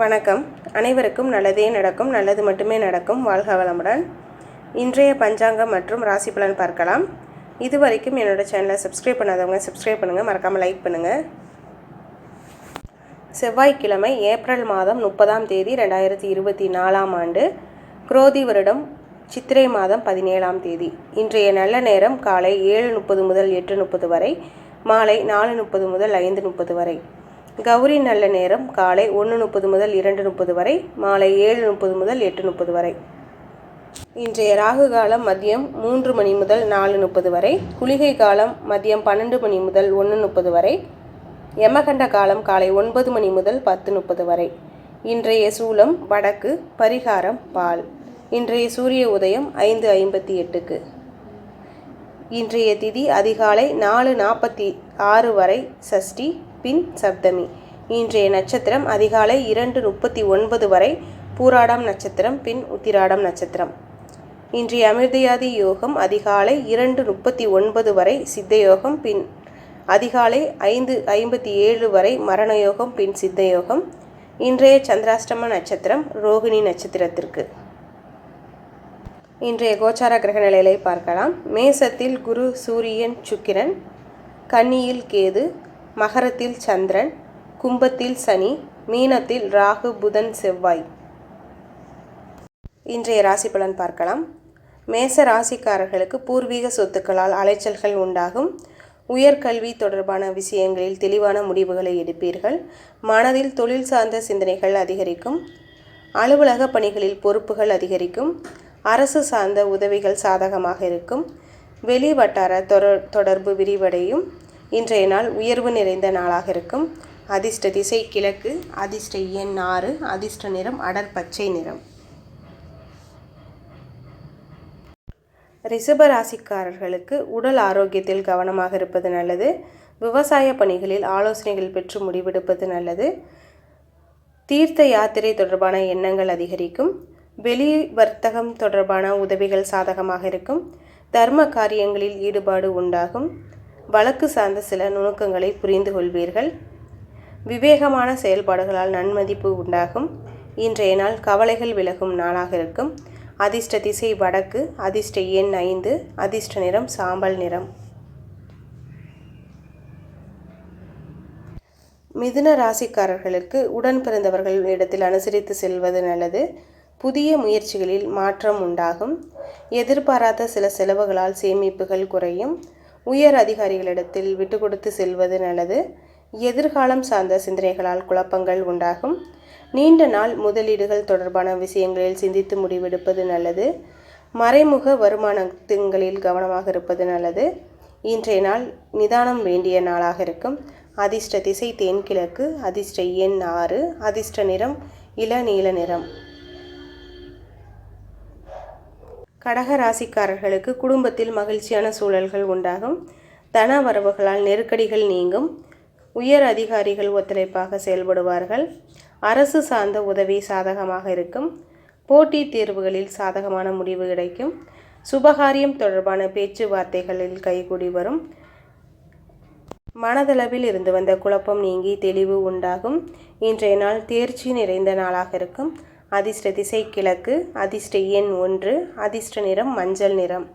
வணக்கம். அனைவருக்கும் நல்லதே நடக்கும் நல்லது மட்டுமே நடக்கும். வாழ்க வளமுடன். இன்றைய பஞ்சாங்கம் மற்றும் ராசி பலன் பார்க்கலாம். இது வரைக்கும் என்னோட சேனலை சப்ஸ்கிரைப் பண்ணாதவங்க சப்ஸ்கிரைப் பண்ணுங்கள் மறக்காமல் லைக் பண்ணுங்கள் செவ்வாய்க்கிழமை ஏப்ரல் மாதம் முப்பதாம் தேதி ரெண்டாயிரத்தி இருபத்தி நாலாம் ஆண்டு. குரோதி வருடம் சித்திரை மாதம் பதினேழாம் தேதி. இன்றைய நல்ல நேரம் காலை ஏழு முப்பது முதல் எட்டு முப்பது வரை மாலை நாலு முப்பது முதல் ஐந்து முப்பது வரை. கௌரி நல்ல நேரம் காலை ஒன்று முப்பது முதல் இரண்டு முப்பது வரை மாலை ஏழு முப்பது முதல் எட்டு முப்பது வரை. இன்றைய ராகு காலம் மதியம் மூன்று மணி முதல் நாலு முப்பது வரை குளிகை காலம் மதியம் பன்னெண்டு மணி முதல் ஒன்று முப்பது வரை யமகண்ட காலம் காலை ஒன்பது மணி முதல் பத்து முப்பது வரை. இன்றைய சூலம் வடக்கு பரிகாரம் பால். இன்றைய சூரிய உதயம் ஐந்து ஐம்பத்தி எட்டுக்கு. இன்றைய திதி அதிகாலை நாலு நாற்பத்தி ஆறு வரை சஷ்டி பின் சப்தமி. இன்றைய நட்சத்திரம் அதிகாலை இரண்டு முப்பத்தி ஒன்பது வரை பூராடம் நட்சத்திரம் பின் உத்திராடம் நட்சத்திரம். இன்றைய அமிர்தயாதி யோகம் அதிகாலை இரண்டு முப்பத்தி ஒன்பது வரை சித்த யோகம் பின் அதிகாலை ஐந்து ஐம்பத்தி ஏழு வரை மரண யோகம் பின் சித்த யோகம் இன்றைய சந்திராஷ்டம நட்சத்திரம் ரோகிணி நட்சத்திரத்திற்கு. இன்றைய கோச்சார கிரக நிலைகளை பார்க்கலாம். மேசத்தில் குரு சூரியன் சுக்கிரன். கன்னியில் கேது மகரத்தில் சந்திரன் கும்பத்தில் சனி மீனத்தில் ராகு புதன் செவ்வாய். இன்றைய ராசி பலன் பார்க்கலாம். மேச ராசிக்காரர்களுக்கு பூர்வீக சொத்துக்களால் அலைச்சல்கள் உண்டாகும். உயர்கல்வி தொடர்பான விஷயங்களில் தெளிவான முடிவுகளை எடுப்பீர்கள். மனதில் தொழில் சார்ந்த சிந்தனைகள் அதிகரிக்கும். அலுவலக பணிகளில் பொறுப்புகள் அதிகரிக்கும். அரசு சார்ந்த உதவிகள் சாதகமாக இருக்கும். வெளி வட்டார தொடர்பு விரிவடையும். இன்றைய நாள் உயர்வு நிறைந்த நாளாக இருக்கும். அதிர்ஷ்ட திசை கிழக்கு அதிர்ஷ்ட எண் ஆறு அதிர்ஷ்ட நிறம் அடர் பச்சை நிறம். ரிஷப ராசிக்காரர்களுக்கு உடல் ஆரோக்கியத்தில் கவனமாக இருப்பது நல்லது. விவசாய பணிகளில் ஆலோசனைகள் பெற்று முடிவெடுப்பது நல்லது. தீர்த்த யாத்திரை தொடர்பான எண்ணங்கள் அதிகரிக்கும். வெளி வர்த்தகம் தொடர்பான உதவிகள் சாதகமாக இருக்கும். தர்ம காரியங்களில் ஈடுபாடு உண்டாகும். வழக்கு சார்ந்த சில நுணுக்கங்களை புரிந்து கொள்வீர்கள். விவேகமான செயல்பாடுகளால் நன்மதிப்பு உண்டாகும். இன்றைய நாள் கவலைகள் விலகும் நாளாக இருக்கும். அதிர்ஷ்ட திசை வடக்கு அதிர்ஷ்ட எண் ஐந்து அதிர்ஷ்ட நிறம் சாம்பல் நிறம். மிதுன ராசிக்காரர்களுக்கு உடன் பிறந்தவர்கள் இடத்தில் அனுசரித்து செல்வது நல்லது. புதிய முயற்சிகளில் மாற்றம் உண்டாகும். எதிர்பாராத சில செலவுகளால் சேமிப்புகள் குறையும். உயர் அதிகாரிகளிடத்தில் விட்டு கொடுத்து செல்வது நல்லது. எதிர்காலம் சார்ந்த சிந்தனைகளால் குழப்பங்கள் உண்டாகும். நீண்ட நாள் முதலீடுகள் தொடர்பான விஷயங்களில் சிந்தித்து முடிவெடுப்பது நல்லது. மறைமுக வருமானங்களில் கவனமாக இருப்பது நல்லது. இன்றைய நாள் நிதானம் வேண்டிய நாளாக இருக்கும். அதிர்ஷ்ட திசை தென்கிழக்கு அதிர்ஷ்ட எண் ஆறு. அதிர்ஷ்ட நிறம் இளநீல நிறம். கடக ராசிக்காரர்களுக்கு குடும்பத்தில் மகிழ்ச்சியான சூழல்கள் உண்டாகும். தன வரவுகளால் நெருக்கடிகள் நீங்கும். உயர் அதிகாரிகள் ஒத்துழைப்பாக செயல்படுவார்கள். அரசு சார்ந்த உதவி சாதகமாக இருக்கும். போட்டித் தேர்வுகளில் சாதகமான முடிவு கிடைக்கும். சுபகாரியம் தொடர்பான பேச்சுவார்த்தைகளில் கைகூடி வரும். மனதளவில் இருந்து வந்த குழப்பம் நீங்கி தெளிவு உண்டாகும். இன்றைய நாள் தேர்ச்சி நிறைந்த நாளாக இருக்கும். அதிர்ஷ்ட திசை கிழக்கு அதிர்ஷ்ட எண் ஒன்று அதிர்ஷ்ட நிறம் மஞ்சள் நிறம்.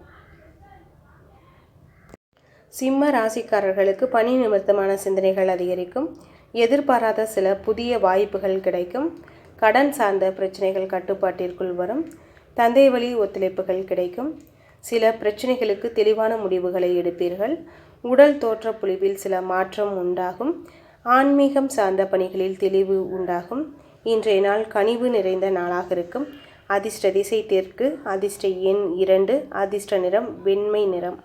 சிம்ம ராசிக்காரர்களுக்கு பணி நிமித்தமான சிந்தனைகள் அதிகரிக்கும். எதிர்பாராத சில புதிய வாய்ப்புகள் கிடைக்கும். கடன் சார்ந்த பிரச்சனைகள் கட்டுப்பாட்டிற்குள் வரும். தந்தை வழி ஒத்துழைப்புகள் கிடைக்கும். சில பிரச்சனைகளுக்கு தெளிவான முடிவுகளை எடுப்பீர்கள். உடல் தோற்ற புலிவில் சில மாற்றம் உண்டாகும். ஆன்மீகம் சார்ந்த பணிகளில் தெளிவு உண்டாகும். இன்றைய நாள் கனிவு நிறைந்த நாளாக இருக்கும். அதிர்ஷ்ட திசை தெற்கு அதிர்ஷ்ட எண் இரண்டு அதிர்ஷ்ட நிறம் வெண்மை நிறம்.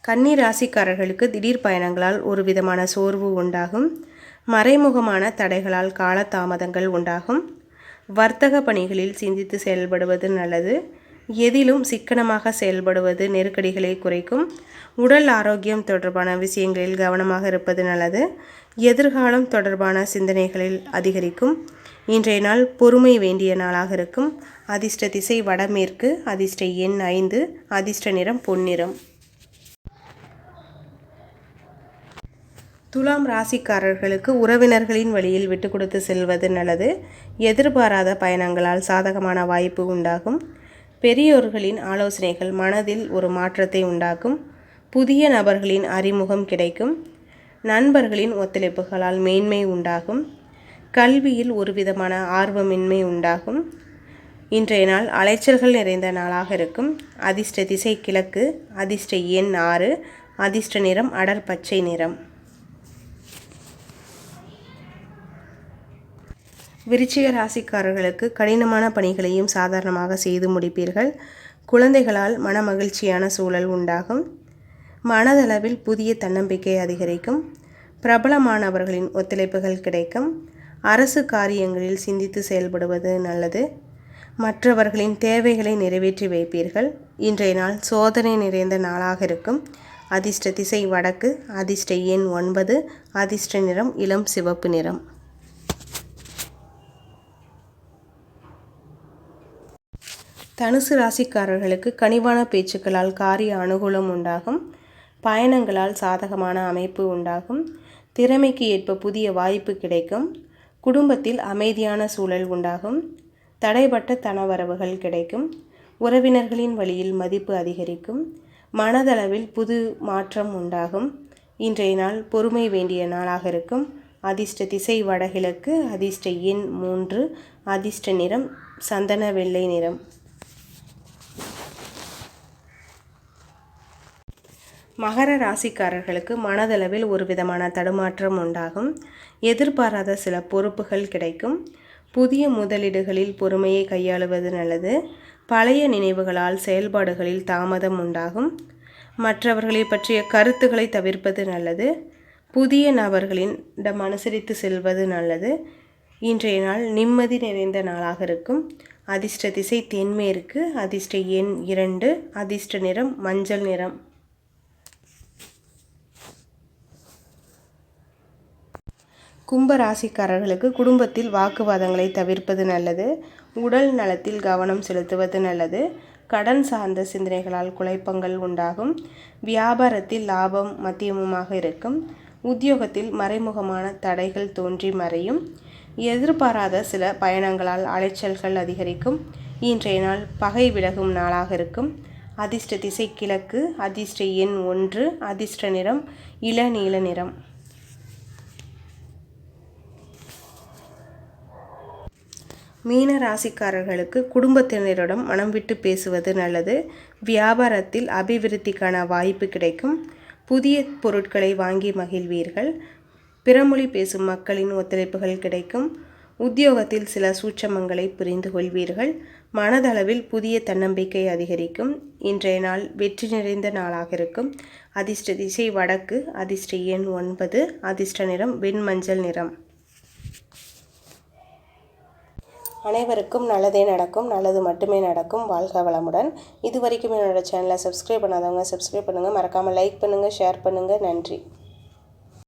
கன்னி ராசிக்காரர்களுக்கு திடீர் பயணங்களால் ஒரு விதமான சோர்வு உண்டாகும். மறைமுகமான தடைகளால் காலதாமதங்கள் உண்டாகும். வர்த்தக பணிகளில் சிந்தித்து செயல்படுவது நல்லது. எதிலும் சிக்கனமாக செயல்படுவது நெருக்கடிகளை குறைக்கும். உடல் ஆரோக்கியம் தொடர்பான விஷயங்களில் கவனமாக இருப்பது நல்லது. எதிர்காலம் தொடர்பான சிந்தனைகளில் அதிகரிக்கும். இன்றைய நாள் பொறுமை வேண்டிய நாளாக இருக்கும். அதிர்ஷ்ட திசை வடமேற்கு அதிர்ஷ்ட எண் ஐந்து அதிர்ஷ்ட நிறம் பொன்னிறம். துலாம் ராசிக்காரர்களுக்கு உறவினர்களின் வழியில் விட்டு கொடுத்து செல்வது நல்லது. எதிர்பாராத பயணங்களால் சாதகமான வாய்ப்பு உண்டாகும். பெரியோர்களின் ஆலோசனைகள் மனதில் ஒரு மாற்றத்தை உண்டாக்கும். புதிய நபர்களின் அறிமுகம் கிடைக்கும். நண்பர்களின் ஒத்துழைப்புகளால் மேன்மை உண்டாகும். கல்வியில் ஒரு விதமான ஆர்வமின்மை உண்டாகும். இன்றைய நாள் அலைச்சல்கள் நிறைந்த நாளாக இருக்கும். அதிர்ஷ்ட திசை கிழக்கு அதிர்ஷ்ட எண் ஆறு அதிர்ஷ்ட நிறம் அடர் பச்சை நிறம். விருச்சிக ராசிக்காரர்களுக்கு கடினமான பணிகளையும் சாதாரணமாக செய்து முடிப்பீர்கள். குழந்தைகளால் மன மகிழ்ச்சியான சூழல் உண்டாகும். மனதளவில் புதிய தன்னம்பிக்கை அதிகரிக்கும். பிரபலமானவர்களின் ஒத்துழைப்புகள் கிடைக்கும். அரசு காரியங்களில் சிந்தித்து செயல்படுவது நல்லது. மற்றவர்களின் தேவைகளை நிறைவேற்றி வைப்பீர்கள். இன்றைய நாள் சோதனை நிறைந்த நாளாக இருக்கும். அதிர்ஷ்ட திசை வடக்கு அதிர்ஷ்ட எண் ஒன்பது அதிர்ஷ்ட நிறம் இளம் சிவப்பு நிறம். தனுசு ராசிக்காரர்களுக்கு கனிவான பேச்சுக்களால் காரிய அனுகூலம் உண்டாகும். பயணங்களால் சாதகமான அமைப்பு உண்டாகும். திறமைக்கு ஏற்ப புதிய வாய்ப்பு கிடைக்கும். குடும்பத்தில் அமைதியான சூழல் உண்டாகும். தடைப்பட்ட தனவரவுகள் கிடைக்கும். உறவினர்களின் வழியில் மதிப்பு அதிகரிக்கும். மனதளவில் புது மாற்றம் உண்டாகும். இன்றைய நாள் பொறுமை வேண்டிய நாளாக இருக்கும். அதிர்ஷ்ட திசை வடகிழக்கு அதிர்ஷ்ட எண் மூன்று அதிர்ஷ்ட நிறம் சந்தன வெள்ளை நிறம். மகர ராசிக்காரர்களுக்கு மனதளவில் ஒரு விதமான தடுமாற்றம் உண்டாகும். எதிர்பாராத சில பொறுப்புகள் கிடைக்கும். புதிய முதலீடுகளில் பொறுமையை கையாளுவது நல்லது. பழைய நினைவுகளால் செயல்பாடுகளில் தாமதம் உண்டாகும். மற்றவர்களை பற்றிய கருத்துக்களை தவிர்ப்பது நல்லது. புதிய நபர்களிடம் அனுசரித்து செல்வது நல்லது. இன்றைய நாள் நிம்மதி நிறைந்த நாளாக இருக்கும். அதிர்ஷ்ட திசை தென்மேற்கு அதிர்ஷ்ட எண் இரண்டு அதிர்ஷ்ட நிறம் மஞ்சள் நிறம். கும்ப ராசிக்காரர்களுக்கு குடும்பத்தில் வாக்குவாதங்களை தவிர்ப்பது நல்லது. உடல் நலத்தில் கவனம் செலுத்துவது நல்லது. கடன் சார்ந்த சிந்தனைகளால் குழப்பங்கள் உண்டாகும். வியாபாரத்தில் லாபம் மத்தியமுமாக இருக்கும். உத்தியோகத்தில் மறைமுகமான தடைகள் தோன்றி மறையும். எதிர்பாராத சில பயணங்களால் அலைச்சல்கள் அதிகரிக்கும். இன்றைய நாள் பகை விலகும் நாளாக இருக்கும். அதிர்ஷ்ட திசை கிழக்கு அதிர்ஷ்ட எண் ஒன்று அதிர்ஷ்ட நிறம் இளநீல நிறம். மீன ராசிக்காரர்களுக்கு குடும்பத்தினரிடம் மனம் விட்டு பேசுவது நல்லது. வியாபாரத்தில் அபிவிருத்திக்கான வாய்ப்பு கிடைக்கும். புதிய பொருட்களை வாங்கி மகிழ்வீர்கள். பிறமொழி பேசும் மக்களின் ஒத்துழைப்புகள் கிடைக்கும். உத்தியோகத்தில் சில சூட்சமங்களை புரிந்து கொள்வீர்கள். மனதளவில் புதிய தன்னம்பிக்கை அதிகரிக்கும். இன்றைய நாள் வெற்றி நிறைந்த நாளாக இருக்கும். அதிர்ஷ்ட திசை வடக்கு அதிர்ஷ்ட எண் ஒன்பது அதிர்ஷ்ட நிறம் வெண்மஞ்சள் நிறம். அனைவருக்கும் நல்லதே நடக்கும் நல்லது மட்டுமே நடக்கும். வாழ்க வளமுடன். இது வரைக்கும் என்னோடய சேனலை சப்ஸ்கிரைப் பண்ணாதவங்க சப்ஸ்கிரைப் பண்ணுங்கள் மறக்காமல் லைக் பண்ணுங்கள் ஷேர் பண்ணுங்கள் நன்றி.